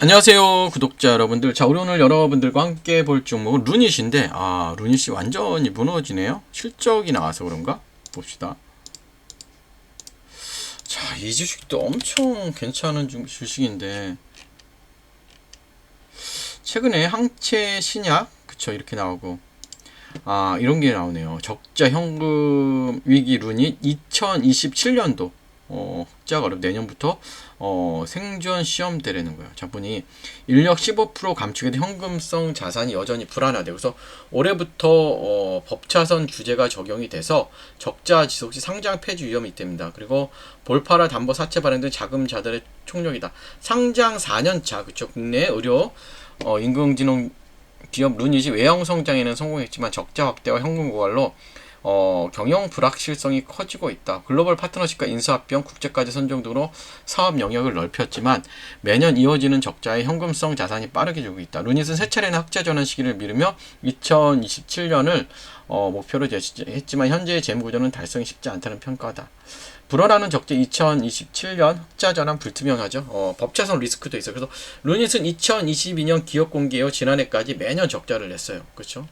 안녕하세요 구독자 여러분들. 자 우리 오늘 여러분들과 함께 볼 종목은 루닛인데 아 루닛이 완전히 무너지네요. 실적이 나와서 그런가? 봅시다. 자 이 주식도 엄청 괜찮은 주- 주식인데. 최근에 항체 신약 그쵸 이렇게 나오고. 아 이런 게 나오네요. 적자 현금 위기 루닛 2027년도 어, 흑자가 어렵 내년부터 어, 생존 시험대라는 거예요. 자 보니 인력 15% 감축에 대한 현금성 자산이 여전히 불안하대. 그래서 올해부터 어, 법차선 규제가 적용이 돼서 적자 지속 시 상장 폐지 위험이 있답니다. 그리고 볼파라 담보 사채 발행 등 자금자들의 총력이다. 상장 4년차 그쵸 국내 의료 어, 인공지능 기업 루닛이 외형 성장에는 성공했지만 적자 확대와 현금 고갈로 어, 경영 불확실성이 커지고 있다. 글로벌 파트너십과 인수합병, 국제까지 선정 등으로 사업 영역을 넓혔지만 매년 이어지는 적자의 현금성 자산이 빠르게 줄고 있다. 루닛은 세 차례나 흑자 전환 시기를 미루며 2027년을 어, 목표로 제시했지만 현재의 재무 구조는 달성이 쉽지 않다는 평가다. 불어나는 적재 2027년 흑자 전환 불투명하죠. 어, 법차선 리스크도 있어요. 그래서 루닛은 2022년 기업 공개후 지난해까지 매년 적자를 냈어요. 그렇죠?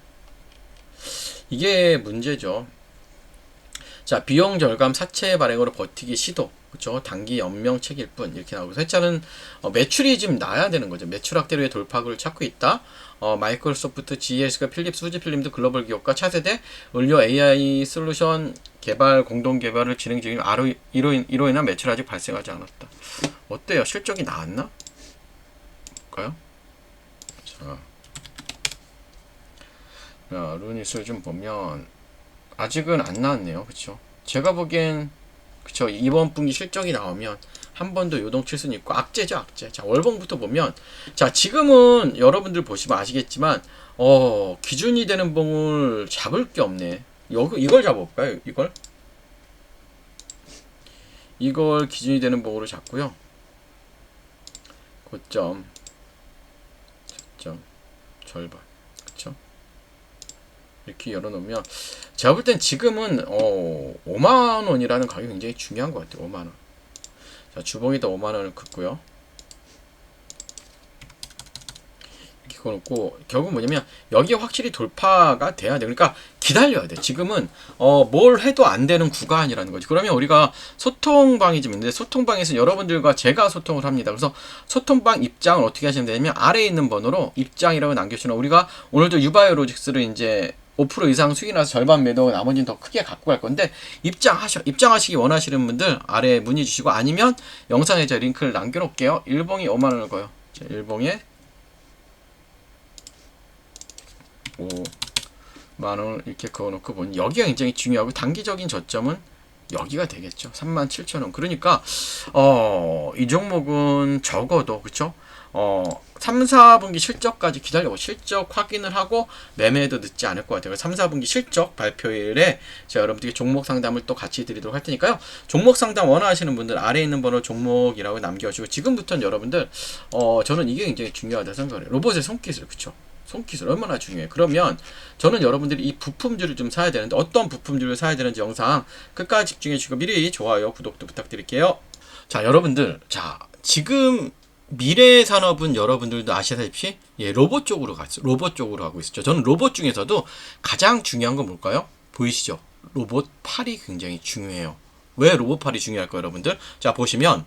이게 문제죠. 자, 비용 절감 사채 발행으로 버티기 시도. 그쵸 단기 연명책일 뿐. 이렇게 나오고. 회차는 어, 매출이 지금 나야 되는 거죠. 매출 확대로의 돌파구를 찾고 있다. 어, 마이크로소프트, GS가 필립스, 후지 필름도 글로벌 기업과 차세대 의료 AI 솔루션 개발, 공동 개발을 진행 중인 아로, 이로, 인- 이로 인한 매출 아직 발생하지 않았다. 어때요? 실적이 나왔나? 볼까요? 자. 자, 루닛을 좀 보면 아직은 안 나왔네요. 그쵸? 제가 보기엔 그쵸? 이번 분기 실적이 나오면 한 번 더 요동칠 수는 있고 악재죠, 악재. 자, 월봉부터 보면 자, 지금은 여러분들 보시면 아시겠지만 어, 기준이 되는 봉을 잡을 게 없네. 여기 이걸 잡아볼까요? 이걸? 이걸 기준이 되는 봉으로 잡고요. 고점, 저점, 절반. 이렇게 열어놓으면 제가 볼 땐 지금은 어 5만 원이라는 가격이 굉장히 중요한 것 같아요. 5만 원. 자 주봉에다 5만 원을 긋고요. 이렇게 걸었고 결국 뭐냐면 여기에 확실히 돌파가 돼야 돼. 그러니까 기다려야 돼. 지금은 어 뭘 해도 안 되는 구간이라는 거지. 그러면 우리가 소통방이 좀 있는데 소통방에서 여러분들과 제가 소통을 합니다. 그래서 소통방 입장을 어떻게 하시면 되냐면 아래에 있는 번호로 입장이라고 남겨주시면 우리가 오늘도 유바이오로직스를 이제 5% 이상 수익이 나서 절반 매도 나머지는 더 크게 갖고 갈 건데 입장하셔 입장하시기 원하시는 분들 아래에 문의 주시고 아니면 영상에 제가 링크를 남겨놓을게요. 일봉이 5만 원을 거요. 자, 일봉에 5만 원을 이렇게 그어놓고 보니 여기가 굉장히 중요하고 단기적인 저점은 여기가 되겠죠. 3만 7천 원. 그러니까 어, 이 종목은 적어도 그쵸? 어, 3, 4분기 실적까지 기다려고 실적 확인을 하고 매매도 늦지 않을 것 같아요. 3, 4분기 실적 발표일에 제가 여러분들께 종목 상담을 또 같이 드리도록 할 테니까요. 종목 상담 원하시는 분들 아래에 있는 번호 종목이라고 남겨주시고 지금부터는 여러분들 어, 저는 이게 굉장히 중요하다 생각해요. 로봇의 손기술 그쵸? 손기술 얼마나 중요해. 그러면 저는 여러분들이 이 부품들을 좀 사야 되는데 어떤 부품들을 사야 되는지 영상 끝까지 집중해 주시고 미리 좋아요, 구독도 부탁드릴게요. 자, 여러분들. 자, 지금 미래 산업은 여러분들도 아시다시피 예, 로봇 쪽으로 갔어요. 로봇 쪽으로 가고 있죠. 저는 로봇 중에서도 가장 중요한 건 뭘까요? 보이시죠? 로봇 팔이 굉장히 중요해요. 왜 로봇 팔이 중요할까요, 여러분들? 자, 보시면